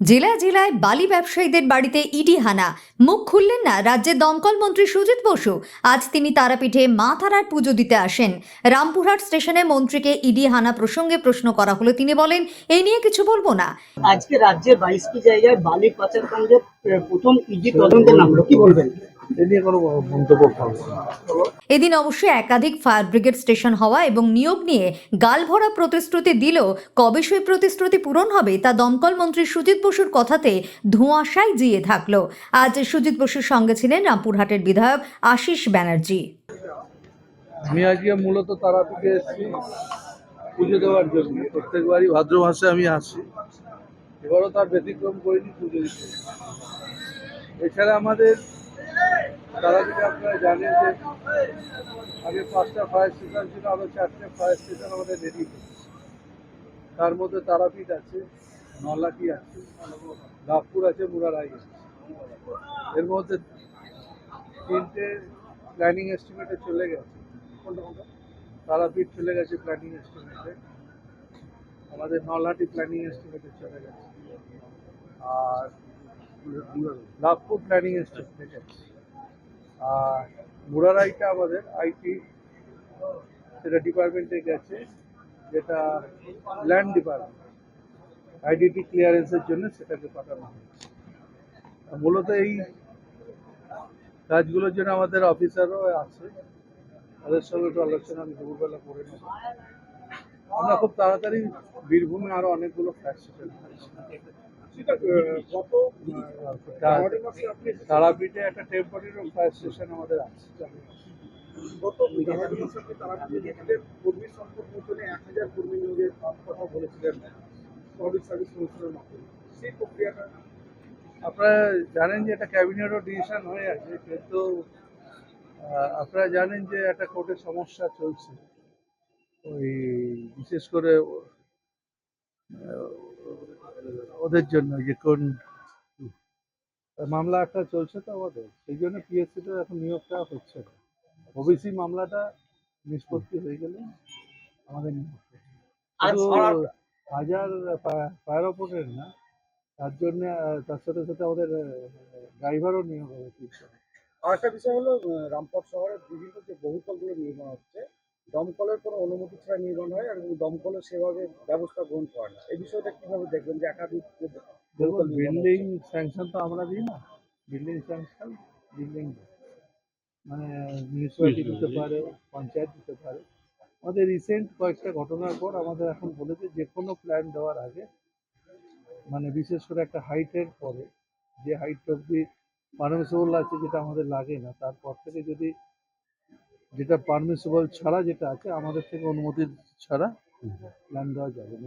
জেলায় জেলায় বালি ব্যবসায়ীদের বাড়িতে ইডি হানা। মুখ খুললেন না রাজ্যের দমকল মন্ত্রী সুজিত বসু। আজ তিনি তারাপীঠে মা তারার পুজো দিতে আসেন। রামপুরহাট স্টেশনে মন্ত্রীকে ইডি হানা প্রসঙ্গে প্রশ্ন করা হলে। তিনি বলেন এই নিয়ে কিছু বলব না। আজকে রাজ্যের বাইশটি জায়গায় বালি পাচারকাণ্ডের প্রথম ইডি তদন্তে নামলো কি বলবেন? এ নিয়ে কোনো মন্তব্য করব এদিন অবশ্যই একাধিক ফায়ার ব্রিগেড স্টেশন হওয়া এবং নিয়োগ নিয়ে গালভরা প্রতিশ্রুতি দিলেও কবে সেই প্রতিশ্রুতি পূরণ হবে তা দমকল মন্ত্রী সুজিত বসুর কথাতে ধোঁয়াশায় জিয়ে থাকল। আজ সুজিত বসুর সঙ্গে ছিলেন রামপুরহাটের বিধায়ক আশিস ব্যানার্জি। আমি আজকে মূলত তারাপীঠে এসেছি পুজো দেওয়ার জন্য। প্রত্যেকবারই ভাদ্র মাসে আমি আসি। এবারও তার ব্যতিক্রম করিনি পুজো দিতে। এছাড়া আমাদের তারাপীঠে আপনারা জানেন যে আগে পাঁচটা ফায়ার স্টেশন ছিল আরও চারটে ফায়ার স্টেশন আমাদের রেডি তার মধ্যে তারাপীঠ আছে নলাটি আছে লাভপুর আছে মুরারাই আছে। এর মধ্যে তিনটে প্ল্যানিং এস্টিমেটে চলে গেছে। তারাপীঠ চলে গেছে প্ল্যানিং এস্টিমেটে আমাদের নলহাটি প্ল্যানিং এস্টিমেটে চলে গেছে। আর লাভপুর প্ল্যানিং এস্টিমেটে গেছে। আর মুরারাইটা আমাদের আইটি সেটা ডিপার্টমেন্টে গেছে, যেটা ল্যান্ড ডিপার্টমেন্ট আইডিটি ক্লিয়ারেন্সের জন্য সেটাকে পাঠানো হয়েছে। মূলত এই কাজগুলোর জন্য আমাদের অফিসারও আছে, তাদের সঙ্গে একটু আলোচনা আমি দুপুরবেলা করে নেব। আমরা খুব তাড়াতাড়ি বীরভূমে আরও অনেকগুলো ফ্ল্যাট সেটেল তারাপীঠে একটা টেম্পোরারি ফায়ার স্টেশন আমাদের আছে গত জানুয়ারি মাসে আপনি তারা নিজেদের কর্মী সংকট মোচনে এক হাজার কর্মী নিয়োগের কথা বলেছিলেন পাবলিক সার্ভিস কমিশনের মাধ্যমে সেই প্রক্রিয়াটা? আপনারা জানেন যে একটা ক্যাবিনেটও ডিসিশন হয়ে আছে কিন্তু আপনারা জানেন যে একটা কোর্টের সমস্যা চলছে। ওই বিশেষ করে ওদের জন্য যে কোন মামলা একটা চলছে তো আমাদের। সেই জন্য পিএসসি পিএসসিতে এখন নিয়োগটা হচ্ছে না। ওবিসি মামলাটা নিষ্পত্তি হয়ে গেলে আমাদের নিয়োগ আর হাজার ফায়ার অপারেটর না তার জন্য তার সাথে সাথে আমাদের ড্রাইভারও নিয়োগ হবে আর একটা বিষয় হলো রামপুর শহরের বিভিন্ন যে বহুতলগুলো নির্মাণ হচ্ছে দমকলের কোনো অনুমতি ছাড়া নির্মাণ হয় এবং দমকলের সেভাবে ব্যবস্থা গ্রহণ করে না। এই বিষয়টা কীভাবে দেখবেন যে একাধিক বিল্ডিং স্যাংশন তো আমরা দিই না। বিল্ডিং স্যাংশন বিল্ডিং মানে মিউনিসিপ্যালিটি দিতে পারে পঞ্চায়েত দিতে পারে। আমাদের রিসেন্ট কয়েকটা ঘটনার পর আমাদের এখন বলেছে যে কোনো প্ল্যান দেওয়ার আগে মানে বিশেষ করে একটা হাইটের পরে যে হাইট অব্দি পারমিসেবল আছে যেটা আমাদের লাগে না তারপর থেকে যদি যেটা পারমিসেবল ছাড়া যেটা আছে আমাদের থেকে অনুমতি ছাড়া প্ল্যান দেওয়া যাবে না।